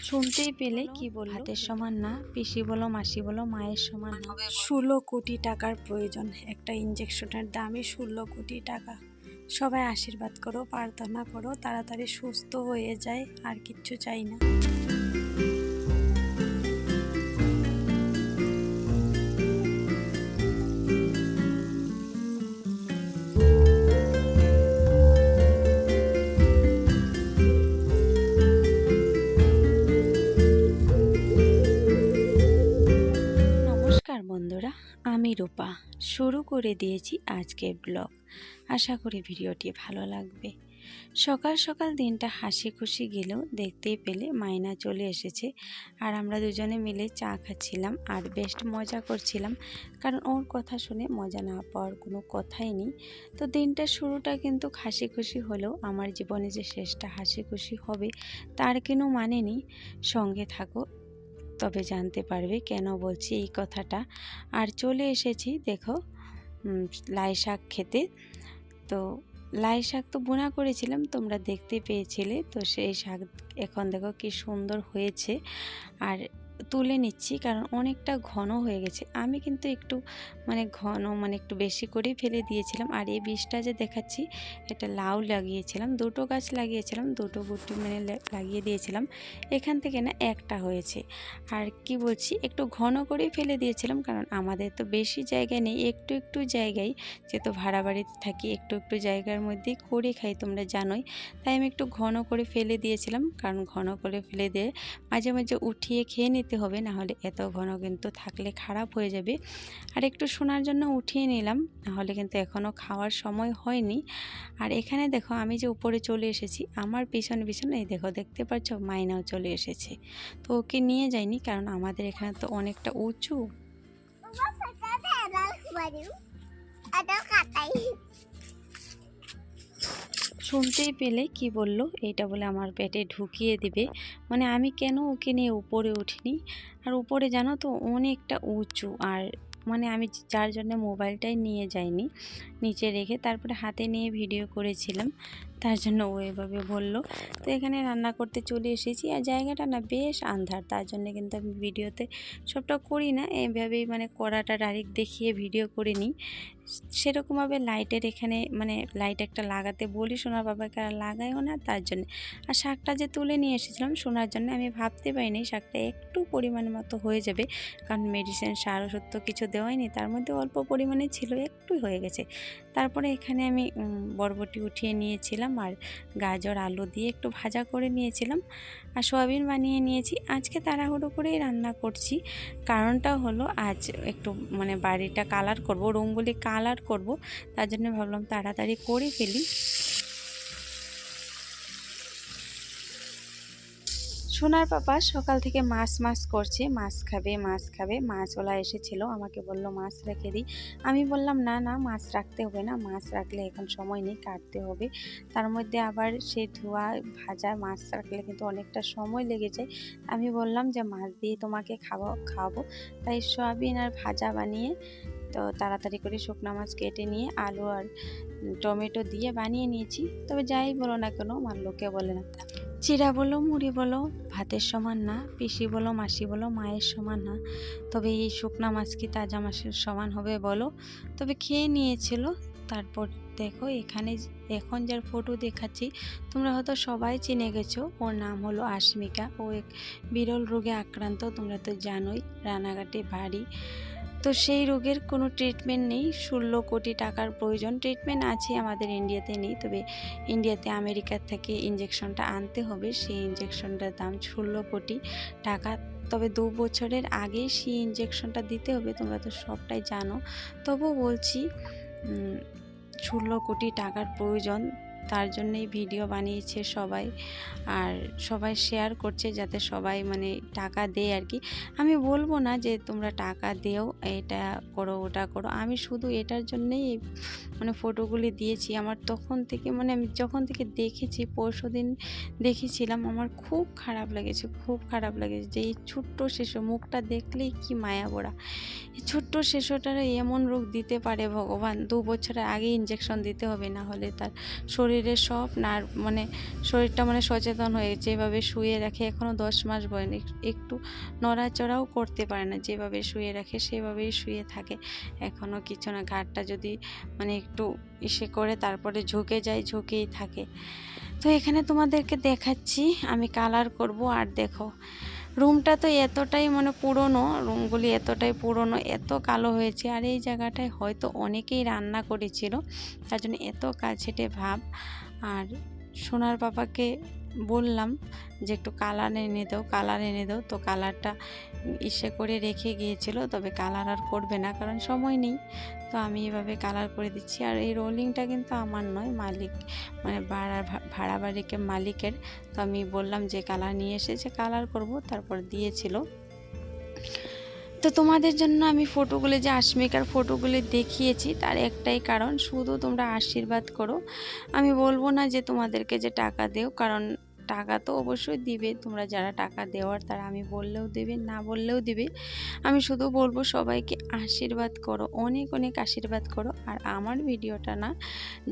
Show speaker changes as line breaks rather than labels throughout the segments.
শুনতেই পেলে কি বল হাতের সমান না পিসি বলো মাসি বলো মায়ের সমান। না ষোলো কোটি টাকার প্রয়োজন। একটা ইঞ্জেকশনের দামই ষোলো কোটি টাকা। সবাই আশীর্বাদ করো প্রার্থনা করো তাড়াতাড়ি সুস্থ হয়ে যায় আর কিচ্ছু চাই না। আমি রূপা শুরু করে দিয়েছি আজকের ব্লগ। আশা করি ভিডিওটি ভালো লাগবে। সকাল সকাল দিনটা হাসি খুশি গেলেও দেখতেই পেলে মাইনা চলে এসেছে আর আমরা দুজনে মিলে চা খাচ্ছিলাম আর বেস্ট মজা করছিলাম কারণ ওর কথা শুনে মজা না পাওয়ার কোনো কথাই নেই। তো দিনটার শুরুটা কিন্তু হাসি খুশি হলেও আমার জীবনে যে শেষটা হাসি খুশি হবে তার কোনো মানে নেই। সঙ্গে থাকো তবে জানতে পারবে কেন বলছি এই কথাটা। আর চলে এসেছি, দেখো লাই শাক খেতে। তো লাই শাক তো বোনা করেছিলাম, তোমরা দেখতে পেয়েছিলে। তো সেই শাক এখন দেখো কি সুন্দর হয়েছে। আর তুলে নিচ্ছি, কারণ অনেকটা ঘন হয়ে গেছে। আমি কিন্তু একটু মানে ঘন মানে একটু বেশি করেই ফেলে দিয়েছিলাম। আর এই বীজটা যে দেখাচ্ছি, এটা লাউ লাগিয়েছিলাম, দুটো গাছ লাগিয়েছিলাম, দুটো গুটি মানে লাগিয়ে দিয়েছিলাম। এখান থেকে না একটা হয়েছে। আর কি বলছি, একটু ঘন করেই ফেলে দিয়েছিলাম, কারণ আমাদের তো বেশি জায়গা নেই, একটু একটু জায়গায়। যেহেতু ভাড়া বাড়িতে থাকি, একটু একটু জায়গার মধ্যেই করে খাই, তোমরা জানোই। তাই আমি একটু ঘন করে ফেলে দিয়েছিলাম, কারণ ঘন করে ফেলে দিয়ে মাঝে মাঝে উঠিয়ে খেয়ে নিতে হবে না হলে এত ঘন কিন্তু থাকলে খারাপ হয়ে যাবে। আর একটু শোনার জন্য উঠিয়ে নিলাম। নাহলে কিন্তু এখনও খাওয়ার সময় হয়নি। আর এখানে দেখো আমি যে উপরে চলে এসেছি, আমার পিছনে পিছনে এই দেখো, দেখতে পাচ্ছ মাইনাও চলে এসেছে। তো ওকে নিয়ে যাইনি কারণ আমাদের এখানে তো অনেকটা উঁচু। শুনতেই পেলে কি বলল, এইটা বলে আমার পেটে ঢুকিয়ে দিবে। মানে আমি কেন ওকে নিয়ে উপরে উঠিনি? আর উপরে জানো তো অনেকটা উঁচু, আর মানে আমি যার জন্য মোবাইলটাই নিয়ে যাইনি। নিচে রেখে তারপরে হাতে নিয়ে ভিডিও করেছিলাম। তার জন্য ও এভাবে বলল। তো এখানে রান্না করতে চলে এসেছি আর জায়গাটা না বেশ আন্ধার। তার জন্য কিন্তু আমি ভিডিওতে সবটা করি না। এইভাবেই মানে কড়াটা ডাইরেক্ট দেখিয়ে ভিডিও করে নিই। সেরকমভাবে লাইটের এখানে মানে লাইট একটা লাগাতে বলি সোনার বাবাকে আর লাগাইও না তার জন্য। আর শাকটা যে তুলে নিয়ে এসেছিলাম সোনার জন্য আমি ভাবতে পারিনি শাকটা একটু পরিমাণ মতো হয়ে যাবে। কারণ মেডিসিন সার ওষুধ তো কিছু দেওয়াইনি তার মধ্যে অল্প পরিমাণে ছিল একটু হয়ে গেছে। তারপরে এখানে আমি বরবটি উঠিয়ে নিয়েছিলাম আর গাজর আলু দিয়ে একটু ভাজা করে নিয়েছিলাম আর সোয়াবিন বানিয়ে নিয়েছি। আজকে তাড়াহুড়ো করেই রান্না করছি। কারণটা হলো আজ একটু মানে বাড়িটা কালার করব রঙগুলি কালার করব, তার জন্য ভাবলাম তাড়াতাড়ি করে ফেলি। সোনার পাপা সকাল থেকে মাছ মাছ করছে, মাছ খাবে মাছ খাবে। মাছওয়ালা এসেছিল, আমাকে বলল, মাছ রেখে দিই। আমি বললাম, না না, মাছ রাখতে হবে না, মাছ রাখলে এখন সময় নেই, কাটতে হবে। তার মধ্যে আবার সে ধোয়া, ভাজা মাছ রাখলে কিন্তু অনেকটা সময় লেগে যায়। আমি বললাম যে, মাছ দিয়ে তোমাকে খাওয়া, খাওয়াবো। তাই সয়াবিন আর ভাজা বানিয়ে, তো তাড়াতাড়ি করে শুকনো মাছ কেটে নিয়ে আলু আর টমেটো দিয়ে বানিয়ে নিয়েছি। তবে যাই বলো না কেন, আমার লোকে বলে না। চিরা বলো, মুড়ি বলো, ভাতের সমান না, পিসি বলো, মাসি বলো, মায়ের সমান না। তবে এই শুকনা মাছ কি তাজা মাছের সমান হবে বলো? তবে খেয়ে নিয়েছিল। তারপর দেখো, এখানে এখন যার ফটো দেখাচ্ছি, তোমরা হয়তো সবাই চিনে গেছো, ওর নাম হলো আশমিকা। ও এক বিরল রোগে আক্রান্ত, তোমরা তো জানোই, রানাঘাটে বাড়ি। তো সেই রোগের কোনো ট্রিটমেন্ট নেই। ষোলো কোটি টাকার প্রয়োজন ট্রিটমেন্ট আছে আমাদের ইন্ডিয়াতে নেই। তবে ইন্ডিয়াতে আমেরিকার থেকে ইঞ্জেকশনটা আনতে হবে। সেই ইঞ্জেকশনটার দাম ষোলো কোটি টাকা। তবে দু বছরের আগেই সেই ইঞ্জেকশনটা দিতে হবে। তোমরা তো সবটাই জানো। তবুও বলছি ষোলো কোটি টাকার প্রয়োজন তার জন্যই ভিডিও বানিয়েছে সবাই। আর সবাই শেয়ার করছে যাতে সবাই মানে টাকা দেয় আর কি। আমি বলব না যে তোমরা টাকা দেও, এটা করো, ওটা করো। আমি শুধু এটার জন্যেই মানে ফটোগুলি দিয়েছি। আমার তখন থেকে মানে আমি যখন থেকে দেখেছি, পরশু দিন দেখেছিলাম, আমার খুব খারাপ লেগেছে, খুব খারাপ লেগেছে যে এই ছোট্ট শিশু মুখটা দেখলেই কি মায়া বড়া এই ছোট্ট শিশুটারা এমন রোগ দিতে পারে ভগবান, দু বছরের আগে ইঞ্জেকশন দিতে হবে, না হলে তার শরীর শরীরে সব নার্ভ মানে শরীরটা মানে সচেতন হয়ে যেভাবে শুয়ে রাখে এখনও দশ মাস বয়নি একটু নড়াচড়াও করতে পারে না, যেভাবে শুয়ে রাখে সেভাবেই শুয়ে থাকে। এখনও কিছু না ঘাটটা যদি মানে একটু ইসে করে তারপরে ঝুঁকে যায়, ঝুঁকেই থাকে। তো এখানে তোমাদেরকে দেখাচ্ছি, আমি কালার করব আর দেখো। রুমটা তো এতটাই মানে পুরনো রুমগুলি এতটাই পুরনো, এত কালো হয়েছে। আর এই জায়গাটায় হয়তো অনেকেই রান্না করেছিল, তার জন্য এত কাছেটে ভাব। আর সোনার পাপাকে বললাম যে একটু কালার এনে দাও কালার এনে দাও। তো কালারটা ইসে করে রেখে গিয়েছিল, তবে কালার আর করবে না, কারণ সময় নেই। তো আমি এভাবে কালার করে দিচ্ছি। আর এই রোলিংটা কিন্তু আমার নয়, মালিক মানে ভাড়া ভাড়া বাড়িকে মালিকের। তো আমি বললাম যে কালার নিয়ে এসেছে কালার করব, তারপর দিয়েছিল। তো তোমাদের জন্য আমি ফটোগুলো যে আশমিকার ফটোগুলো দেখিয়েছি, তার একটাই কারণ, শুধু তোমরা আশীর্বাদ করো। আমি বলব না যে তোমাদেরকে যে টাকা দেও, কারণ টাকা তো অবশ্যই দিবে। তোমরা যারা টাকা দেওয়ার তারা আমি বললেও দেবে, না বললেও দিবে। আমি শুধু বলব সবাইকে আশীর্বাদ করো, অনেক অনেক আশীর্বাদ করো। আর আমার ভিডিওটা না,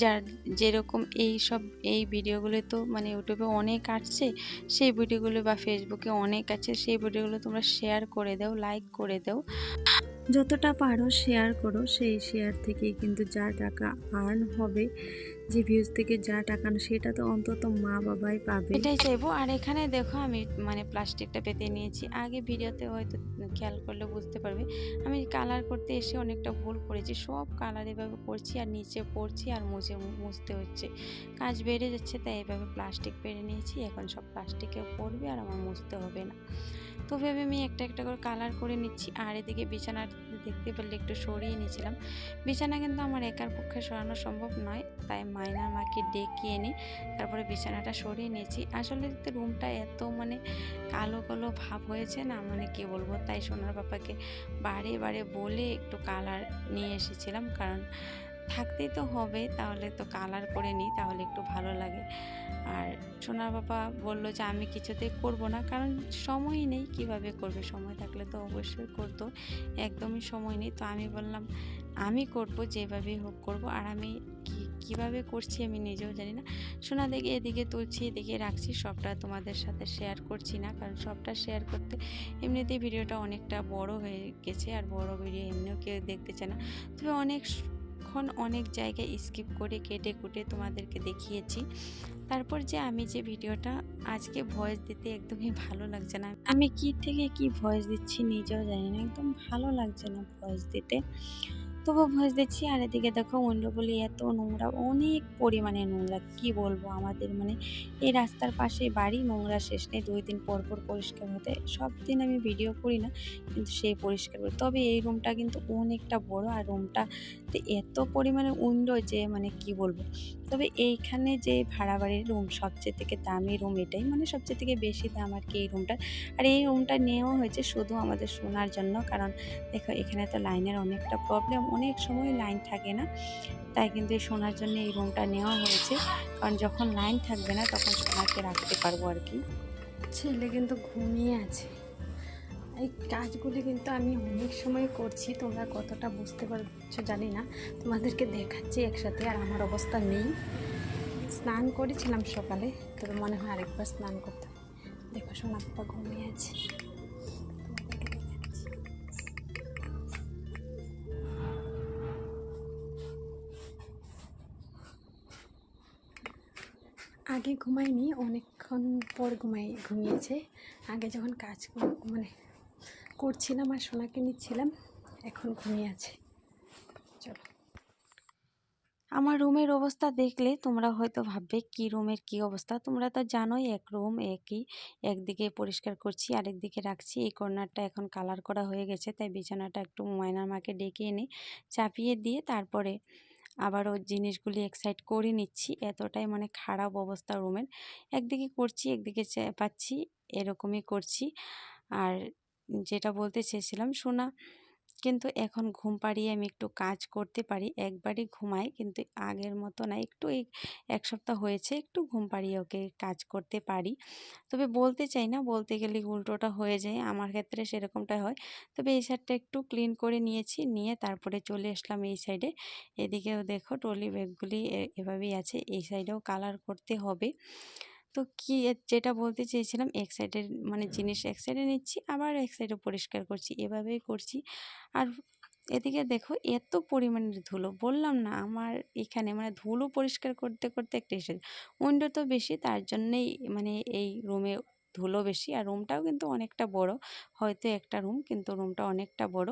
যার যেরকম এই সব, এই ভিডিওগুলো তো মানে ইউটিউবে অনেক আসছে, সেই ভিডিওগুলো বা ফেসবুকে অনেক আছে, সেই ভিডিওগুলো তোমরা শেয়ার করে দাও লাইক করে দাও। যতটা পারো শেয়ার করো, সেই শেয়ার থেকেই কিন্তু যা টাকা আর্ন হবে যে ভিউজ থেকে যা টাকা সেটা তো অন্তত মা বাবাই পাবে। এটাই চাইব। আর এখানে দেখো আমি মানে প্লাস্টিকটা পেতে নিয়েছি। আগে ভিডিওতে হয়তো খেয়াল করলে বুঝতে পারবে। আমি কালার করতে এসে অনেকটা ভুল করেছি। সব কালার এভাবে করছি আর নিচে পড়ছি আর মুছে মুছতে হচ্ছে। কাজ বেড়ে যাচ্ছে, তাই এভাবে প্লাস্টিক পেরে নিয়েছি। এখন সব প্লাস্টিকে পড়বে আর আমার মুছতে হবে না। তো ভেবে আমি একটা একটা করে কালার করে নিচ্ছি। আর এদিকে বিছানা দেখতে পেলে একটু সরিয়ে নিয়েছিলাম। বিছানা কিন্তু আমার একার পক্ষে সরানো সম্ভব নয়, তাই মাইনা মাকে ডেকে এনে তারপরে বিছানাটা সরিয়ে নিয়েছি। আসলে রুমটা এত মানে কালো কালো ভাব হয়েছে না মানে কি বলব? তাই সোনার বাবাকে বারে বারে বলে একটু কালার নিয়ে এসেছিলাম, কারণ থাকতেই তো হবে, তাহলে তো কালার করে নিই, তাহলে একটু ভালো লাগে। আর সোনার বাবা বলল যে, আমি কিছুতেই করব না, কারণ সময় নেই, কীভাবে করবে? সময় থাকলে তো অবশ্যই করতো, একদমই সময় নেই। তো আমি বললাম, আমি করব, যেভাবেই হোক করব, আর আমি কি, কীভাবে করছি আমি নিজেও জানি না। সোনা দেখে এদিকে তুলছি, এদিকে রাখছি, সবটা তোমাদের সাথে শেয়ার করছি না, কারণ সবটা শেয়ার করতে এমনিতেই ভিডিওটা অনেকটা বড় হয়ে গেছে, আর বড় ভিডিও এমনিও কেউ দেখতে চায় না। তবে অনেক অনেকক্ষণ অনেক জায়গায় স্কিপ করে কেটে কুটে তোমাদেরকে দেখিয়েছি। তারপর যে আমি যে ভিডিওটা আজকে ভয়েস দিতে একদমই ভালো লাগছে না। আমি কি থেকে কি ভয়েস দিচ্ছি নিজেও জানি না, একদম ভালো লাগছে না ভয়েস দিতে। তবু ভোজ দিচ্ছি। আর এদিকে দেখো বলি এত নোংরা, অনেক পরিমাণে নোংরা, কি বলব আমাদের? মানে এই রাস্তার পাশে বাড়ি, নোংরা শেষ নেই। দুই দিন পর পর পরিষ্কার হতে, সব দিন আমি ভিডিও করি না, কিন্তু সেই পরিষ্কার করি। তবে এই রুমটা কিন্তু অনেকটা বড়, আর রুমটা এত পরিমাণে উইন্ডো যে মানে কি বলব? তবে এইখানে যে ভাড়া বাড়ির রুম সবচেয়ে থেকে দামি রুম এটাই মানে সবচেয়ে থেকে বেশি দাম আর কি এই রুমটা আর এই রুমটা নেওয়া হয়েছে শুধু আমাদের শোনার জন্য, কারণ দেখো এখানে তো লাইনের অনেকটা প্রবলেম অনেক সময় লাইন থাকে না, তাই কিন্তু এই শোনার জন্য এই রুমটা নেওয়া হয়েছে। কারণ যখন লাইন থাকবে না, তখন সোনাকে রাখতে পারব আর কি। ছেলে কিন্তু ঘুমিয়ে আছে। এই কাজগুলি কিন্তু আমি অনেক সময় করছি, তোমরা কতটা বুঝতে পারছ জানি না। তোমাদেরকে দেখাচ্ছি একসাথে, আর আমার অবস্থা নেই। স্নান করেছিলাম সকালে তবে মনে হয় আরেকবার স্নান করতে দেখো, সোনা পাপা ঘুমিয়ে আছে। আগে ঘুমাইনি, অনেকক্ষণ পর ঘুমাই, ঘুমিয়েছে। আগে যখন কাজ মানে করছিলাম আর সোনাকে নিচ্ছিলাম, এখন ঘুমিয়ে আছে। চলো। আমার রুমের অবস্থা দেখলে তোমরা হয়তো ভাববে, কি রুমের কি অবস্থা? তোমরা তো জানোই এক রুম একই, একদিকে পরিষ্কার করছি, আরেকদিকে রাখছি। এই কর্নারটা এখন কালার করা হয়ে গেছে, তাই বিছানাটা একটু ময়নার মাকে ডেকে এনে চাপিয়ে দিয়ে তারপরে আবারও জিনিসগুলি এক সাইড করে নিচ্ছি। এতটাই মানে খারাপ অবস্থা রুমের। একদিকে করছি, একদিকে পাচ্ছি, এরকমই করছি। আর যেটা বলতে চেয়েছিলাম শোনা কিন্তু এখন ঘুম পাড়িয়ে আমি একটু কাজ করতে পারি, একবারই ঘুমাই, কিন্তু আগের মতো না, একটু এই এক সপ্তাহ হয়েছে, একটু ঘুম পাড়িয়ে ওকে কাজ করতে পারি। তবে বলতে চাই না, বলতে গেলে উল্টোটা হয়ে যায়, আমার ক্ষেত্রে সেরকমটাই হয়। তবে এই সাইডটা একটু ক্লিন করে নিয়েছি, নিয়ে তারপরে চলে আসলাম এই সাইডে। এদিকেও দেখো ট্রলি ব্যাগগুলি এভাবেই আছে, এই সাইডেও কালার করতে হবে। তো কি যেটা বলতে চেয়েছিলাম এক সাইডের মানে জিনিস এক সাইডে নিচ্ছি আবার এক সাইডে পরিষ্কার করছি এভাবেই করছি। আর এদিকে দেখো এত পরিমাণের ধুলো বললাম না আমার এখানে মানে ধুলো পরিষ্কার করতে করতে একটা এসে উইন্ডো তো বেশি তার জন্যেই মানে এই রুমে ধুলো বেশি আর রুমটাও কিন্তু অনেকটা বড় হয়তো একটা রুম কিন্তু রুমটা অনেকটা বড়।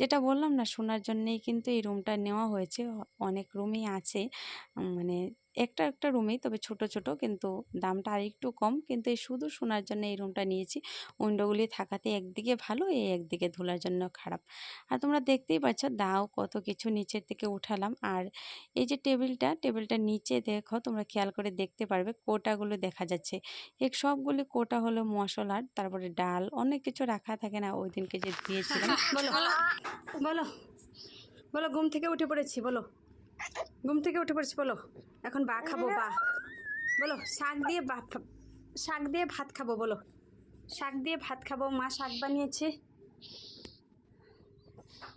যেটা বললাম না শোনার জন্যেই কিন্তু এই রুমটা নেওয়া হয়েছে অনেক রুমই আছে মানে একটা একটা রুমেই তবে ছোট ছোট কিন্তু দামটা আর একটু কম। কিন্তু এই শুধু শোনার জন্য এই রুমটা নিয়েছি। উইন্ডোগুলি থাকাতে একদিকে ভালো এই একদিকে ধুলার জন্য খারাপ। আর তোমরা দেখতেই পাচ্ছ দাও কত কিছু নিচের থেকে উঠালাম। আর এই যে টেবিলটা টেবিলটার নিচে দেখো তোমরা খেয়াল করে দেখতে পারবে কোটাগুলো দেখা যাচ্ছে। এক সবগুলি কোটা হলো মশলার তারপরে ডাল অনেক কিছু রাখা থাকে না ওই দিনকে যে দিয়েছিলাম।
বলো বলো বলো ঘুম থেকে উঠে পড়েছি বলো। ঘুম থেকে উঠে পড়েছি, বলো। এখন বা খাব, বা। বলো, শাক দিয়ে বা, শাক দিয়ে ভাত খাব, বলো। শাক দিয়ে ভাত খাব, মা শাক বানিয়েছে।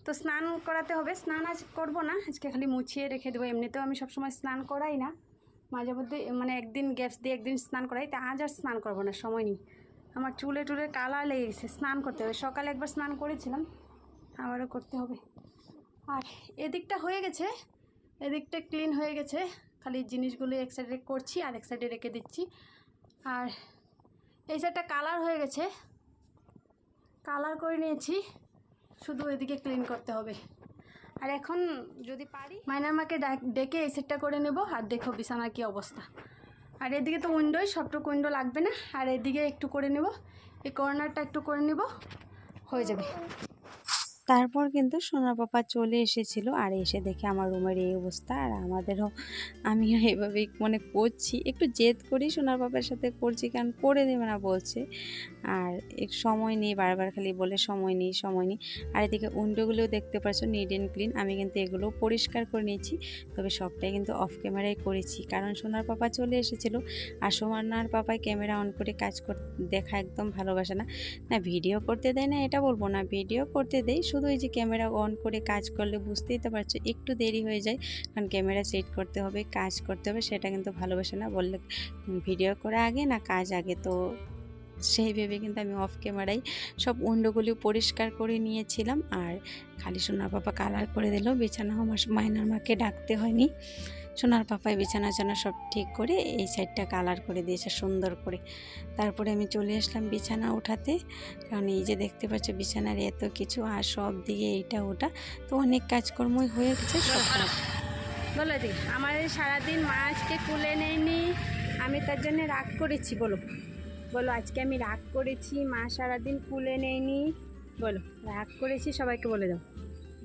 তো স্নান করাতে হবে, স্নান আজ করব না, আজকে খালি মুছিয়ে রেখে দেবো। এমনিতেও আমি সবসময় স্নান করাই না। মাঝে মধ্যে মানে একদিন গ্যাস দিয়ে একদিন স্নান করাই, তা আজ আর স্নান করব না, সময় নেই। আমার চুলে টুলে কালা লেগে গেছে, স্নান করতে হবে। সকালে একবার স্নান করেছিলাম, আবারও করতে হবে। আর এদিকটা হয়ে গেছে এদিকটা ক্লিন হয়ে গেছে। খালি জিনিসগুলো এক সাইডে করছি আর এক সাইডে রেখে দিচ্ছি। আর এই সাইডটা কালার হয়ে গেছে। কালার করে নিয়েছি। শুধু এদিকে ক্লিন করতে হবে। আর এখন যদি পারি, মাইনার মাকে ডেকে এই সেটটা করে নেব। আর দেখো বিছানার কী অবস্থা। আর এদিকে তো উইন্ডোই সবটুকু উইন্ডো লাগবে না। আর এদিকে একটু করে নেব। এই কর্নারটা একটু করে নেব। হয়ে যাবে।
তারপর কিন্তু সোনা পাপা চলে এসেছিল আর এসে দেখে আমার রুমের এই অবস্থা। আর আমাদেরও আমিও এভাবেই মানে করছি। একটু জেদ করি সোনার পাপার সাথে করছি কারণ করে দেবে না বলছে। আর এক সময় নেই, বারবার খালি বলে সময় নেই সময় নেই। আর এদিকে উইন্ডোগুলোও দেখতে পাচ্ছ নিড অ্যান্ড ক্লিন আমি কিন্তু এগুলো পরিষ্কার করে নিয়েছি। তবে সবটাই কিন্তু অফ ক্যামেরায় করেছি। কারণ সোনার পাপা চলে এসেছিল আর সোনার পাপায় ক্যামেরা অন করে কাজ দেখা একদম ভালোবাসে না। না ভিডিও করতে দেয় না, এটা বলব না। ভিডিও করতে দেয় শুধু এই যে ক্যামেরা অন করে কাজ করলে বুঝতেই তো পারছ, একটু দেরি হয়ে যায়। কারণ ক্যামেরা সেট করতে হবে, কাজ করতে হবে, সেটা কিন্তু ভালোবাসে না। বললে, ভিডিও করা আগে না কাজ আগে? তো সেই ভেবে কিন্তু আমি অফ ক্যামেরায় সব উইন্ডোগুলি পরিষ্কার করে নিয়েছিলাম। আর খালি সোনার পাপা কালার করে দিল, বিছানা আমার মাইনার মাকে ডাকতে হয়নি। সোনার পাপায় বিছানা চানা সব ঠিক করে এই সাইডটা কালার করে দিয়েছে সুন্দর করে। তারপরে আমি চলে আসলাম বিছানা উঠাতে কারণ এই যে দেখতে পাচ্ছ বিছানার এত কিছু, আর সব দিকে এইটা ওটা, তো অনেক কাজকর্মই হয়ে গেছে
বলো দি, আমার সারাদিন মা আজকে কুলে নেয়নি, আমি তার জন্য রাগ করেছি, বলো। বলো, আজকে আমি রাগ করেছি, মা সারাদিন কুলে নেয়নি। বলো, রাগ করেছি, সবাইকে বলে দাও।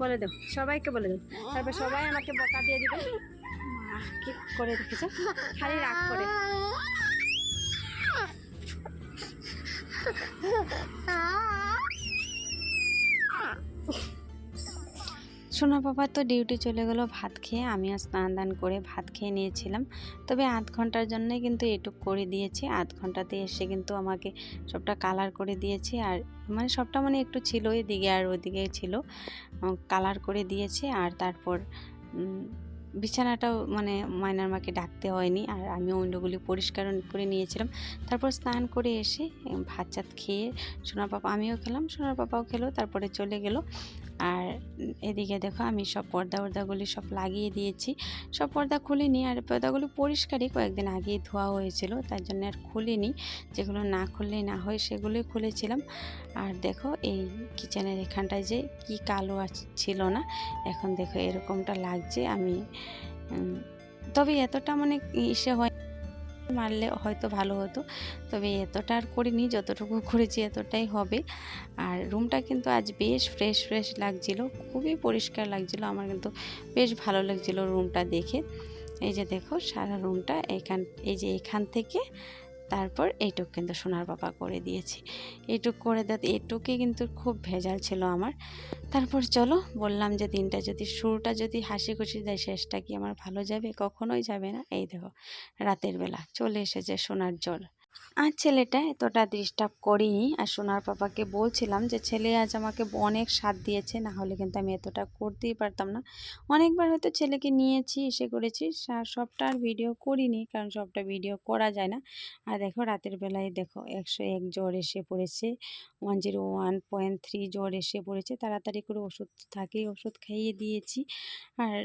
বলে দাও, সবাইকে বলে দাও। তারপর সবাই আমাকে বকা দিয়ে দিবে। মা, কি করে দেখেছ খালি রাগ করে।
সোনা বাবা তো ডিউটি চলে গেল ভাত খেয়ে, আমিও স্নান দান করে ভাত খেয়ে নিয়েছিলাম। তবে আধ ঘণ্টার জন্যই কিন্তু এটুক করে দিয়েছি। আধ ঘন্টাতে এসে কিন্তু আমাকে সবটা কালার করে দিয়েছে আর মানে সবটা মানে একটু ছিল এদিকে আর ওদিকে ছিল। কালার করে দিয়েছে আর তারপর বিছানাটাও মানে মাইনার মাকে ডাকতে হয়নি আর আমি উইন্ডোগুলি পরিষ্কার করে নিয়েছিলাম। তারপর স্নান করে এসে ভাত চাত খেয়ে সোনার পাপা আমিও খেলাম সোনার পাপাও খেলো, তারপরে চলে গেল। আর এদিকে দেখো আমি সব পর্দা ওর্দাগুলি সব লাগিয়ে দিয়েছি। সব পর্দা খুলিনি আর পর্দাগুলি পরিষ্কারই কয়েকদিন আগেই ধোয়া হয়েছিল, তার জন্য আর খুলিনি। যেগুলো না খুললে না হয় সেগুলোই খুলেছিলাম। আর দেখো এই কিচেনের এখানটায় যে কি কালো ছিল না, এখন দেখো এরকমটা লাগছে। আমি তবে এতটা মানে ইসে হয় মারলে হয়তো ভালো হতো। তবে এতটা আর করিনি, যতটুকু করেছি এতটাই হবে। আর রুমটা কিন্তু আজ বেশ ফ্রেশ ফ্রেশ লাগছিল, খুবই পরিষ্কার লাগছিল, আমার কিন্তু বেশ ভালো লাগছিল রুমটা দেখে। এই যে দেখো, সারা রুমটা এখান, এই যে এখান থেকে তারপর এইটুক কিন্তু সোনার বাবা করে দিয়েছে। এইটুক করে দেয় এইটুকুই কিন্তু খুব ভেজাল ছিল আমার। তারপর চলো, বললাম যে দিনটা যদি, শুরুটা যদি হাসি খুশি দেয়, শেষটা কি আমার ভালো যাবে? কখনোই যাবে না। এই দেখো, রাতের বেলা চলে এসেছে সোনার জল। আর ছেলেটা এতটা ডিস্টার্ব করিনি। আর সোনার পাপাকে বলছিলাম যে, ছেলে আজ আমাকে অনেক সাথ দিয়েছে, না হলে কিন্তু আমি এতটা করতেই পারতাম না। অনেকবার হয়তো ছেলেকে নিয়েছি, এসে করেছি সবটা আর ভিডিও করিনি, কারণ সবটা ভিডিও করা যায় না। আর দেখো, রাতের বেলায় দেখো, একশো এক জ্বর এসে পড়েছে one zero one point three জ্বর এসে পড়েছে। তাড়াতাড়ি করে ওষুধ থাকেই ওষুধ খাইয়ে দিয়েছি। আর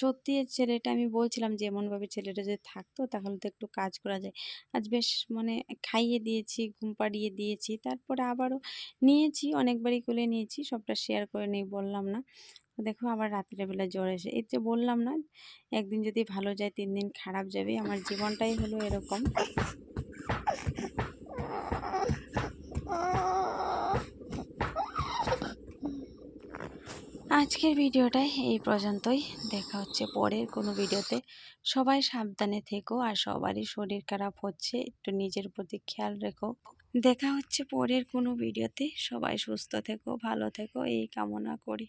সত্যি ছেলেটা, আমি বলছিলাম যে, এমনভাবে ছেলেটা যদি থাকতো, তাহলে তো একটু কাজ করা যায়। আজ বেশ মানে খাইয়ে দিয়েছি, ঘুম পাড়িয়ে দিয়েছি। তারপরে আবারও নিয়েছি, অনেকবারই কোলে নিয়েছি, সবটা শেয়ার করে নেই, বললাম না। দেখো আবার রাত্রেবেলা জ্বর এসে এর যে বললাম না, একদিন যদি ভালো যায়, তিন দিন খারাপ যাবে, আমার জীবনটাই হলো এরকম। আজকের ভিডিওটাই এই পর্যন্তই। দেখা হচ্ছে পরের কোনো ভিডিওতে। সবাই সাবধানে থেকো আর সবারই শরীর খারাপ হচ্ছে। একটু নিজের প্রতি খেয়াল রেখো। দেখা হচ্ছে পরের কোনো ভিডিওতে। সবাই সুস্থ থেকো, ভালো থেকো। এই কামনা করি।